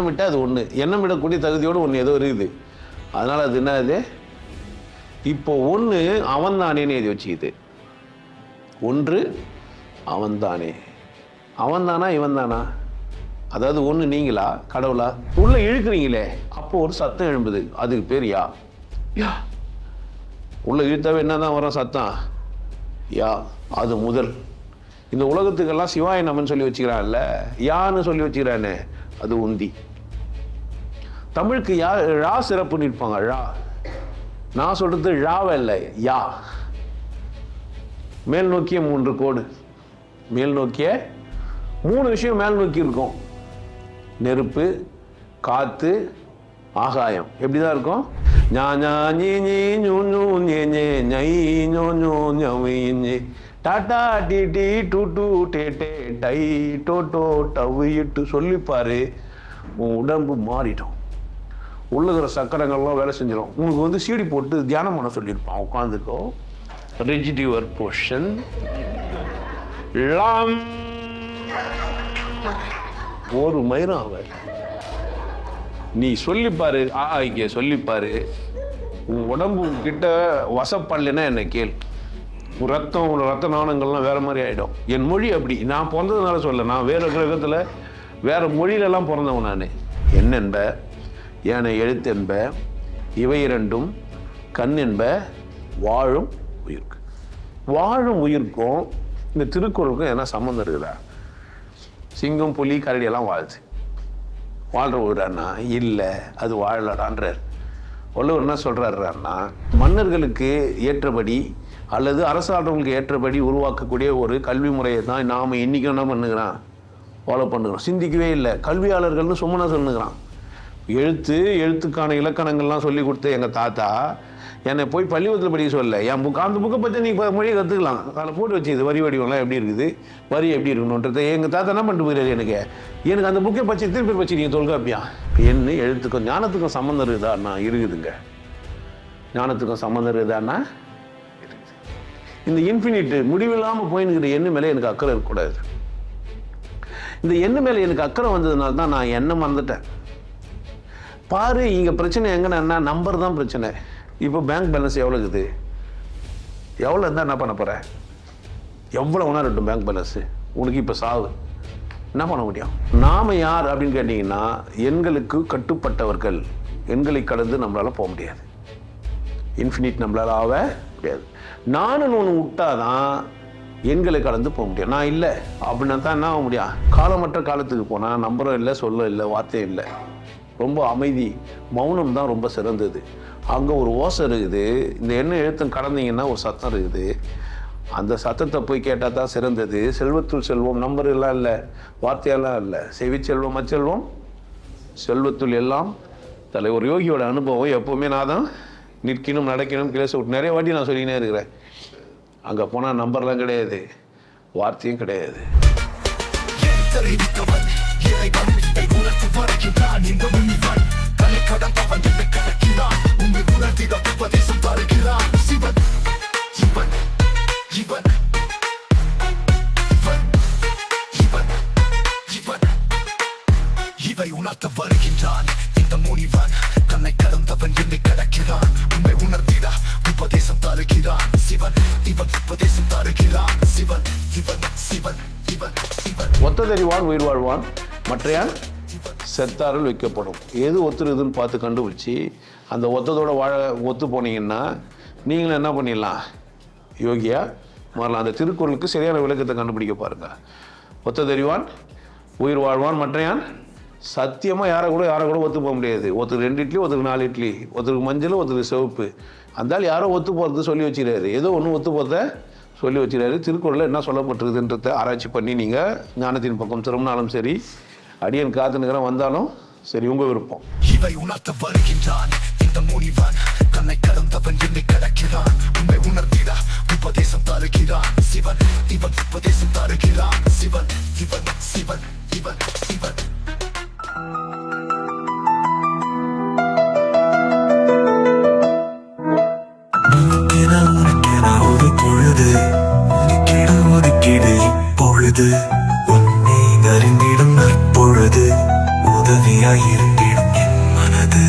எண்ணம் விட்டால் அது ஒன்று எண்ணம் விடக்கூடிய தகுதியோடு ஒன்று ஏதோ இருக்குது. அதனால் அது என்னது இப்போ ஒன்று அவன் தானேன்னு எழுதி வச்சுக்குது. ஒன்று அவன்தானே. அவன்தானா இவன் தானா அதாவது ஒன்று நீங்களா கடவுளா? உள்ள இழுக்கிறீங்களே அப்போ ஒரு சத்தம் எழும்புது. அதுக்கு பேர் யா. யா. உள்ள இழுத்தாவே என்னதான் வரும் சத்தம்? யா. அது முதல். இந்த உலகத்துக்கெல்லாம் சிவாய நமன் சொல்லி வச்சுக்கிறான்ல. யான்னு சொல்லி வச்சுக்கிறானே அது உந்தி. தமிழுக்கு யா ழா சிறப்பு நிற்பாங்க ழா நான் சொல்றது ழாவ இல்லை யா. மேல் நோக்கிய மூன்று கோடு. மேல் நோக்கிய மூணு விஷயம் மேல் நோக்கி இருக்கும். நெருப்பு காத்து ஆகாயம். எப்படிதான் இருக்கும்? ஞா டாடா டி டி டு டூ டே டே டை டோ டோ டவு இட்டு சொல்லிப்பாரு. உன் உடம்பு மாறிட்டோம் உள்ள இருக்கிற சக்கரங்கள்லாம் வேலை செஞ்சிடும் உங்களுக்கு வந்து சீடி போட்டு தியானம் பண்ண சொல்லியிருப்பான். உட்காந்துக்கோ ரிஜிட் யுவர் பொஷன் லாம். ஒரு மயிரம் அவர் நீ சொல்லிப்பாரு ஆ இங்கே சொல்லிப்பாரு. உன் உடம்பு கிட்ட வசப்படலைன்னா என்ன கேள். உன் ரத்தம் உன் ரத்த நாணங்கள்லாம் வேறு மாதிரி ஆகிடும் என் மொழி அப்படி. நான் பிறந்ததுனால சொல்ல நான் வேறு கிரகத்தில் வேறு மொழியிலலாம் பிறந்தவன் நான். என்னென்ப ஏனை எழுத்தென்ப இவை இரண்டும் கண் என்ப வாழும் உயிர்க்கு. வாழும் உயிர்க்கும் இந்த திருக்குறளுக்கும் என்ன சம்மந்தம் இருக்குதா? சிங்கம் புலி கரடி எல்லாம் வாழுது வாழ்ற ஊரானா இல்லை அது வாழலடான்றார். வள்ளுவர் என்ன சொல்கிறாருன்னா மன்னர்களுக்கு ஏற்றபடி அல்லது அரசாண்டவங்களுக்கு ஏற்றபடி உருவாக்கக்கூடிய ஒரு கல்வி முறையை தான் நாம் இன்னைக்கு என்ன பண்ணுகிறான் ஃபாலோ பண்ணுகிறோம். சிந்திக்கவே இல்லை. கல்வியாளர்கள்னு சும்மனா சொல்லுகிறான்? எழுத்து எழுத்துக்கான இலக்கணங்கள்லாம் சொல்லி கொடுத்த எங்கள் தாத்தா என்னை போய் பள்ளிக்கூடத்தில் படிக்க சொல்ல என் புக்கு அந்த புக்கை பற்றி நீ மொழியை கற்றுக்கலாம் அதில் போட்டு வச்சு இது வரி வடிவம்லாம் எப்படி இருக்குது? வரி எப்படி இருக்கணுன்றது எங்கள் தாத்தா என்ன பண்ணிட்டு போயிடாரு எனக்கு? எனக்கு அந்த புக்கை பற்றி திருப்பி பற்றி நீங்கள் தொல்காப்பியா என்ன எழுத்துக்கும் ஞானத்துக்கும் சம்மந்தம் இருக்குதாண்ணா? இருக்குதுங்க. ஞானத்துக்கும் சம்மந்தம் இருக்குதாண்ணா? இந்த இன்ஃபினிட் முடிவில்லாமல் போயின்னுக்கிற எண்ணு மேலே எனக்கு அக்கறை இருக்கக்கூடாது. இந்த எண்ணு மேலே எனக்கு அக்கறை வந்ததுனால தான் நான் எண்ணம் மறந்துட்டேன். பாரு இங்கே பிரச்சனை எங்கன்னா நம்பர் தான் பிரச்சனை. இப்போ பேங்க் பேலன்ஸ் எவ்வளோ இருக்குது? எவ்வளோ இருந்தால் என்ன பண்ண போகிற எவ்வளோ வேணா இருக்கட்டும் பேங்க் பேலன்ஸு உனக்கு இப்போ சாவு. என்ன பண்ண முடியும்? நாம் யார் அப்படின்னு கேட்டிங்கன்னா எண்களுக்கு கட்டுப்பட்டவர்கள். எண்களை கடந்து நம்மளால் போக முடியாது. இன்ஃபினிட் நம்மளால் ஆக முடியாது. நானும் ஒன்று விட்டாதான் எண்களை கடந்து போக முடியும். நான் இல்லை. அப்படின்னா தான் என்ன ஆக முடியும்? காலமற்ற காலத்துக்கு போனால் நம்பரும் இல்லை சொல்லும் இல்லை வார்த்தையும் இல்லை. ரொம்ப அமைதி மௌனம் தான் ரொம்ப சிறந்தது. அங்கே ஒரு ஓசை இருக்குது. இந்த எண்ணெய் எழுத்தம் கடந்தீங்கன்னா ஒரு சத்தம் இருக்குது. அந்த சத்தத்தை போய் கேட்டால் தான் சிறந்தது. செல்வத்துள் செல்வம் நம்பர் எல்லாம் இல்லை. வார்த்தையெல்லாம் இல்லை. செவிச்செல்வம் அச்செல்வம் செல்வத்துள் எல்லாம். தலை ஒரு யோகியோட அனுபவம் எப்போவுமே நான் தான் நிற்கணும் நடக்கணும் கிளேச விட்டு நிறைய வாட்டி நான் சொல்லினே இருக்கிறேன். அங்கே போனால் நம்பர்லாம் கிடையாது. வார்த்தையும் கிடையாது. இவன் உயிர் வாழ்வான் மற்றையான் செத்தாரில் வைக்கப்படும். எது ஒத்துருதுன்னு பார்த்து கண்டுபிடிச்சி அந்த ஒத்ததோட வாழ ஒத்து போனீங்கன்னா நீங்களும் என்ன பண்ணிடலாம்? யோகியா மாறலாம். அந்த திருக்குறளுக்கு சரியான விளக்கத்தை கண்டுபிடிக்க பாருங்க. ஒத்ததறிவான் உயிர் வாழ்வான் மற்றையான் சத்தியமாக யாரை கூட யாரை கூட ஒத்து போக முடியாது. ஒருத்தருக்கு ரெண்டு இட்லி ஒருத்தருக்கு நாலு இட்லி. ஒருத்தருக்கு மஞ்சள் ஒருத்தருக்கு சிவப்பு. அந்தால் யாரோ ஒத்து போகிறது சொல்லி வச்சுக்கிறாரு. ஏதோ ஒன்று ஒத்து போகிறத சொல்லி வச்சுருக்காரு. திருக்குறளில் என்ன சொல்லப்பட்டிருக்குன்றத ஆராய்ச்சி பண்ணி நீங்கள் ஞானத்தின் பக்கம் திரும்பினாலும் சரி அடியன் காத்துனுக்கிறேன் வந்தாலும் சரி உங்கள் விருப்பம். இவை உணர்த்த வருகின்றான். இந்த முனிவன் கண்ணை கடந்தவன் என்னை கடக்கிறான். உண்மை உணர்த்தி பொழுது உன்னை அறிந்திடும் நற்பொழுது. உதவிய இருந்திடும் என் மனது.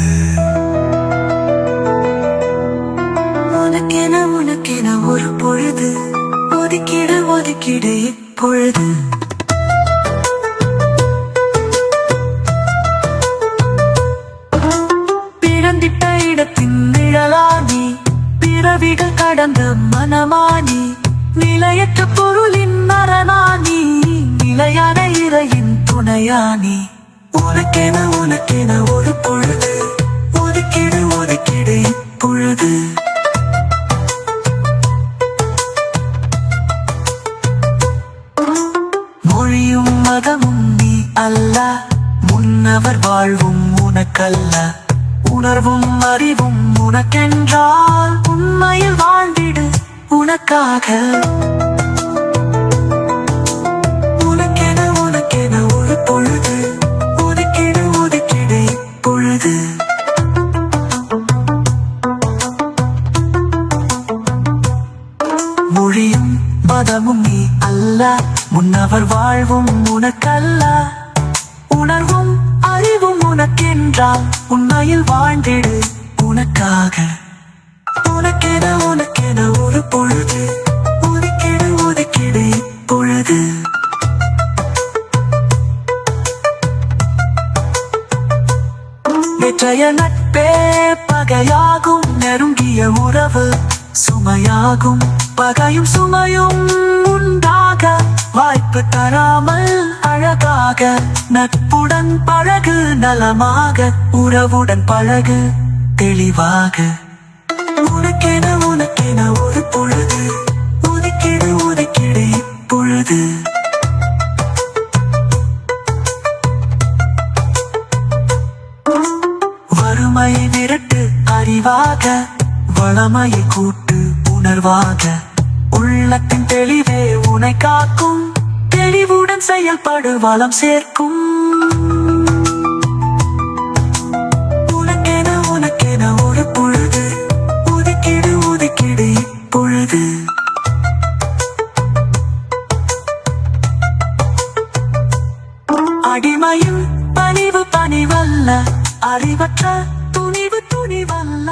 உனக்கென உனக்கென ஒரு பொழுது. ஒதுக்கிட ஒதுக்கிட இப்பொழுது. பிறந்திட்ட இடத்தின் நிழலானி பிறவிகள் கடந்த மனமானி நிலையற்ற பொருளின் மரணானி நிலையான இறையின் துணையானி. உனக்கென உனக்கென ஒரு பொழுது. ஒதுக்கிடு ஒதுக்கிடு இப்பொழுது. மொழியும் மதமும் நீ அல்ல. முன்னவர் வாழ்வும் உனக்கல்ல. உணர்வும் அறிவும் உனக்கென்றால் உண்மையில் வாழ்ந்திடு உனக்காக. பொழுது ஒதுக்கிடு ஒதுக்கிடு பொழுது மொழியும் மதமும் நீ அல்ல முன்னவர் வாழ்வும் உனக்கல்ல. உணர்வும் அறிவும் உனக்கென்றால் உண்மையில் வாழ்ந்திடு உனக்காக. உனக்கென உனக்கென ஒரு பொழுது. பகையாகும் நெருங்கிய உறவு சுமையாகும். பகையும் சுமையும் உண்டாக வாய்ப்பு தராமல் அழகாக நட்புடன் பழகு நலமாக உறவுடன் பழகு தெளிவாக. உனக்கென உள்ளத்தின் தெளிவே உனை காக்கும். தெளிவுடன் செயல்படு வளம் சேர்க்கும். உனக்கென உனக்கென ஒரு பொழுது. ஒதுக்கிடு ஒதுக்கிடு இப்பொழுது. அடிமையும் பணிவு பணிவல்ல அறிவற்ற துணிவு துணிவல்ல.